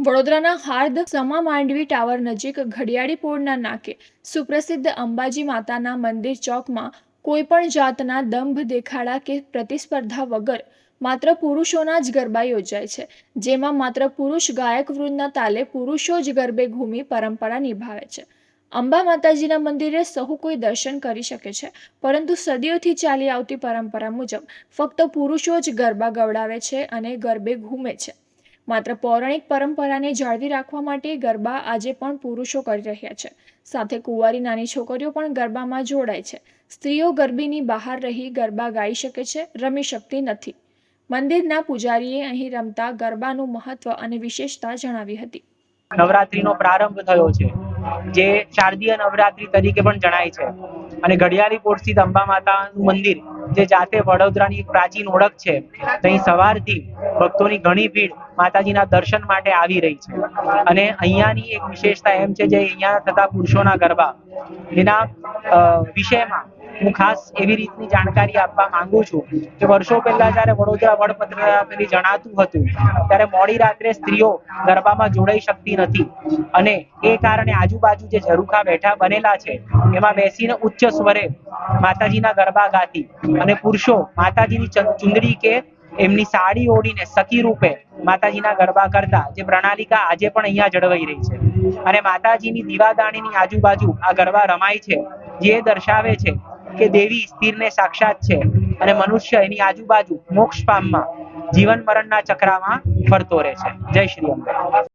વડોદરાના હાર્દ સમા માંડવી ટાવર નજીક ઘડિયાળી પોળના નાકે સુપ્રસિદ્ધ અંબાજી માતાના મંદિર ચોકમાં કોઈપણ જાતના દંભ, દેખાડા કે પ્રતિસ્પર્ધા વગર માત્ર પુરુષોના જ ગરબા યોજાય છે, જેમાં માત્ર પુરુષ ગાયક વૃંદના તાલે પુરુષો જ ગરબે ઘૂમી પરંપરા નિભાવે છે. અંબા માતાજીના મંદિરે સહુ કોઈ દર્શન કરી શકે છે, પરંતુ સદીઓથી ચાલી આવતી પરંપરા મુજબ ફક્ત પુરુષો જ ગરબા ગવડાવે છે અને ગરબે ઘૂમે છે. માત્ર પૌરાણિક પરંપરાને જાળવી રાખવા માટે ગરબા આજે પણ પુરુષો કરી રહ્યા છે. સાથે કુંવારી નાની છોકરીઓ પણ ગરબામાં જોડાય છે. સ્ત્રીઓ ગરબીની બહાર રહી ગરબા ગાઈ શકે છે, રમી શકતી નથી. મંદિરના પૂજારીએ અહીં રમતા ગરબાનું મહત્વ અને વિશેષતા જણાવી હતી. નવરાત્રીનો પ્રારંભ થયો છે, જે શારદીય નવરાત્રી તરીકે પણ જણાય છે. અને ઘડિયાળી પોળ સ્થિત અંબા માતાનું મંદિર, જે જાતે વડોદરાની પ્રાચીન ઓળખ છે અહીં સવારથી ભક્તોની ઘણી ભીડ માતાજીના દર્શન માટે આવી રહી છે. અને અહીંયાની એક વિશેષતા એમ છે જે અહીંયા થતા પુરુષોના ગરબા એના વિષયમાં હું ખાસ એવી રીતની જાણકારી આપવા માંગુ છું કે વર્ષો પહેલા જયારે વડોદરા વડપત્ર જણાતું હતું, ત્યારે મોડી રાત્રે સ્ત્રીઓ ગરબામાં જોડાઈ શકતી નથી. અને એ કારણે આજુબાજુ જે ઝરૂખા બેઠા બનેલા છે, એમાં બેસીને ઉચ્ચ સ્વરે માતાજીના ગરબા ગાતી અને પુરુષો માતાજીની ચુંદડી કે એમની સાડી ઓઢીને સખી રૂપે માતાજીના ગરબા કરતા જે પ્રણાલિકા આજે પણ અહીંયા જળવાઈ રહી છે. અને માતાજીની દીવાદાણીની આજુબાજુ આ ગરબા રમાય છે, જે દર્શાવે છે કે દેવી સ્થિરને સાક્ષાત છે અને મનુષ્ય એની આજુબાજુ મોક્ષ પામમાં જીવન મરણના ચક્રામાં ફરતો રહે છે. જય શ્રી અંબે